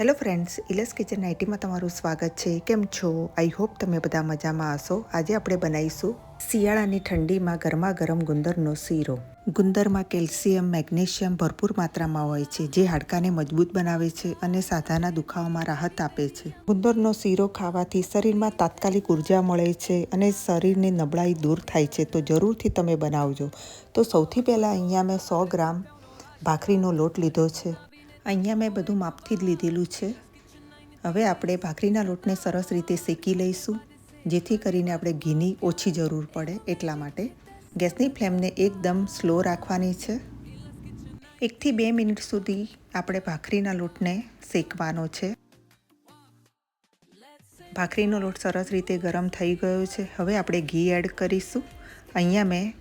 Hello friends ઇલસ kitchen નાઇટીમાં તમારું સ્વાગત છે. કેમ છો? આઈ હોપ તમે બધા મજામાં હશો. આજે આપણે બનાવીશું શિયાળાની ઠંડીમાં ગરમા ગરમ ગુંદરનો શીરો. ગુંદરમાં કેલ્શિયમ, મેગ્નેશિયમ ભરપૂર માત્રામાં હોય છે, જે હાડકાને મજબૂત બનાવે છે અને સાધાના દુખાવામાં રાહત આપે છે. ગુંદરનો શીરો ખાવાથી શરીરમાં તાત્કાલિક ઊર્જા મળે છે અને શરીરની નબળાઈ દૂર થાય છે. તો જરૂરથી તમે બનાવજો. તો સૌથી પહેલાં અહીંયા મેં સો ગ્રામ ભાખરીનો લોટ લીધો છે. અહીંયા મેં બધું માપથી જ લીધેલું છે. હવે આપણે ભાખરીના લોટને સરસ રીતે શેકી લઈશું, જેથી કરીને આપણે ઘીની ઓછી જરૂર પડે એટલા માટે. ગેસની ફ્લેમને એકદમ સ્લો રાખવાની છે. એકથી બે મિનિટ સુધી આપણે ભાખરીના લોટને શેકવાનો છે. ભાખરીનો લોટ સરસ રીતે ગરમ થઈ ગયો છે. હવે આપણે ઘી એડ કરીશું. અહીંયા મેં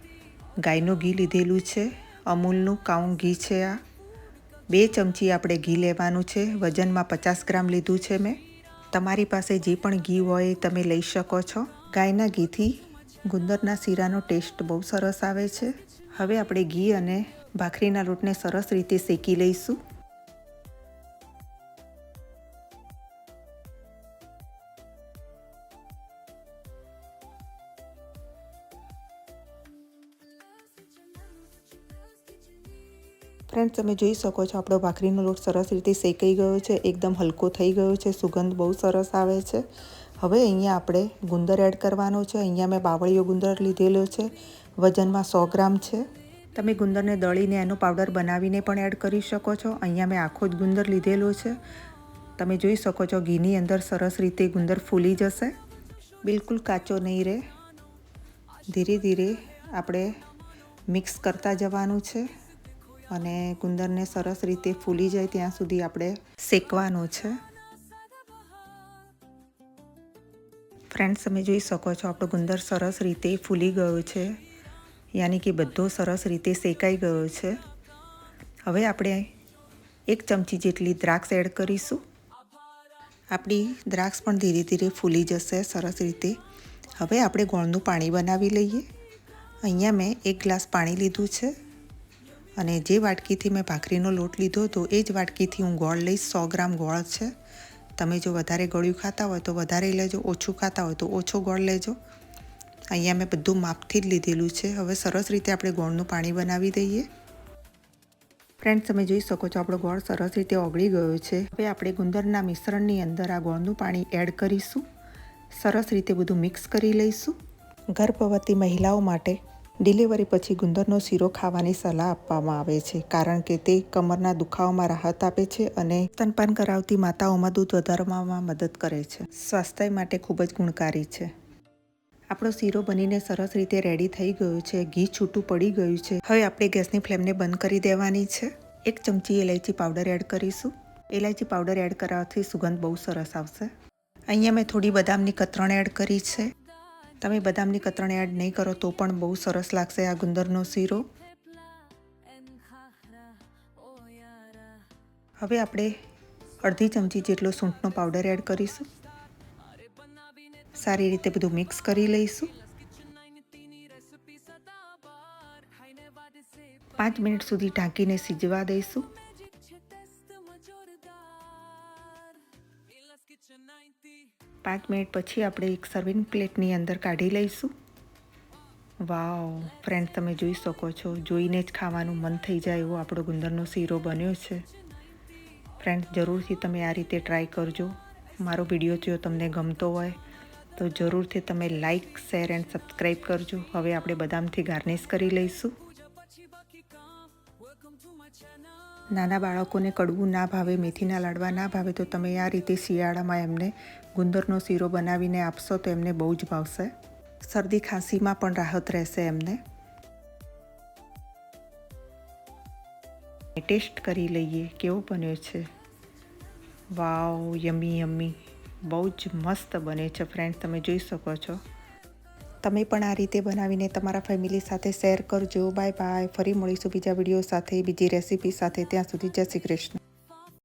ગાયનું ઘી લીધેલું છે. અમૂલનું કાઉન ઘી છે આ. બે ચમચી આપણે ઘી લેવાનું છે. વજનમાં પચાસ ગ્રામ લીધું છે મેં. તમારી પાસે જે પણ ઘી હોય તમે લઈ શકો છો. ગાયના ઘીથી ગુંદરના શીરાનો ટેસ્ટ બહુ સરસ આવે છે. હવે આપણે ઘી અને ભાખરીના લોટને સરસ રીતે શેકી લઈશું. ફ્રેન્ડ્સ તમે જોઈ શકો છો, આપણો ભાખરીનો લોટ સરસ રીતે શેકાઈ ગયો છે, એકદમ હલકો થઈ ગયો છે, સુગંધ બહુ સરસ આવે છે. હવે અહીંયા આપણે ગુંદર એડ કરવાનો છે, અહીંયા મેં બાવળીયો ગુંદર લીધેલો છે, વજનમાં સો ગ્રામ છે. તમે ગુંદરને દળીને એનો પાવડર બનાવીને પણ એડ કરી શકો છો, અહીંયા મેં આખો જ ગુંદર લીધેલો છે. તમે જોઈ શકો છો, ઘીની અંદર સરસ રીતે ગુંદર ફૂલી જશે. બિલકુલ કાચો નહીં રહે. ધીરે ધીરે આપણે મિક્સ કરતા જવાનું છે. અને ગુંદરને સરસ રીતે ફૂલી જાય ત્યાં સુધી આપણે શેકવાનું છે. ફ્રેન્ડ્સ, તમે જોઈ શકો છો, આપણો ગુંદર સરસ રીતે ફૂલી ગયો છે. યાની કે બધો સરસ રીતે શેકાઈ ગયો છે. હવે આપણે એક ચમચી જેટલી દ્રાક્ષ એડ કરીશું. આપણી દ્રાક્ષ પણ ધીરે ધીરે ફૂલી જશે સરસ રીતે. હવે આપણે ગોળનું પાણી બનાવી લઈએ. અહીંયા મેં એક ગ્લાસ પાણી લીધું છે. અને જે વાટકીથી મેં ભાખરીનો લોટ લીધો હતો, એ જ વાટકીથી હું ગોળ લઈશ, સો ગ્રામ ગોળ છે. તમે જો વધારે ગળ્યું ખાતા હોય તો વધારે લેજો, ઓછું ખાતા હોય તો ઓછો ગોળ લેજો. અહીંયા મેં બધું માપથી જ લીધેલું છે. હવે સરસ રીતે આપણે ગોળનું પાણી બનાવી દઈએ. ફ્રેન્ડ્સ, તમે જોઈ શકો છો આપણો ગોળ સરસ રીતે ઓગળી ગયો છે. હવે આપણે ગુંદરના મિશ્રણની અંદર આ ગોળનું પાણી એડ કરીશું. સરસ રીતે બધું મિક્સ કરી લઈશું. ગર્ભવતી મહિલાઓ માટે ડિલિવરી પછી ગુંદરનો શીરો ખાવાની સલાહ આપવામાં આવે છે, કારણ કે તે કમરના દુખાવામાં રાહત આપે છે અને સ્તનપાન કરાવતી માતાઓમાં દૂધ વધારવામાં મદદ કરે છે. સ્વાસ્થ્ય માટે ખૂબ જ ગુણકારી છે. આપણો શીરો બનીને સરસ રીતે રેડી થઈ ગયો છે, ઘી છૂટું પડી ગયું છે. હવે આપણે ગેસની ફ્લેમને બંધ કરી દેવાની છે. એક ચમચી એલાયચી પાવડર એડ કરીશું. એલાયચી પાવડર એડ કરવાથી સુગંધ બહુ સરસ આવશે. અહીંયા મેં થોડી બદામની કતરણ એડ કરી છે. તમે બદામની કતરણ એડ નહીં કરો તો પણ બહુ સરસ લાગશે આ ગુંદરનો શીરો. હવે આપણે અડધી ચમચી જેટલો સૂંઠનો પાવડર એડ કરીશું. સારી રીતે બધું મિક્સ કરી લઈશું. પાંચ મિનિટ સુધી ઢાંકીને સીજવા દઈશું. પાંચ મિનિટ પછી આપણે એક સર્વિંગ પ્લેટની અંદર કાઢી લઈશું. વાવ ફ્રેન્ડ તમે જોઈ શકો છો. જોઈને જ ખાવાનું મન થઈ જાય એવો આપણો ગુંદરનો શીરો બન્યો છે. ફ્રેન્ડ જરૂરથી તમે આ રીતે ટ્રાય કરજો. મારો વીડિયો જો તમને ગમતો હોય, તો જરૂરથી તમે લાઇક શેર એન્ડ સબસ્ક્રાઈબ કરજો. હવે આપણે બદામથી ગાર્નિશ કરી લઈશું. નાના બાળકોને કડવું ના ભાવે મેથીના લાડવા ના ભાવે, તો તમે આ રીતે શિયાળામાં એમને ગુંદરનો શીરો બનાવીને આપશો તો એમને બહુ જ ભાવશે. શરદી ખાંસીમાં પણ રાહત રહેશે એમને. ટેસ્ટ કરી લઈએ, કેવો બન્યો છે? વાવ, યમી યમી. બહુ જ મસ્ત બને છે ફ્રેન્ડ તમે જોઈ શકો છો. તમે પણ આ રીતે બનાવીને તમારા ફેમિલી સાથે શેર કરજો. બાય બાય ફરી મળીશું બીજા વીડિયો સાથે, બીજી રેસીપી સાથે. ત્યાં સુધી જય શ્રી કૃષ્ણ.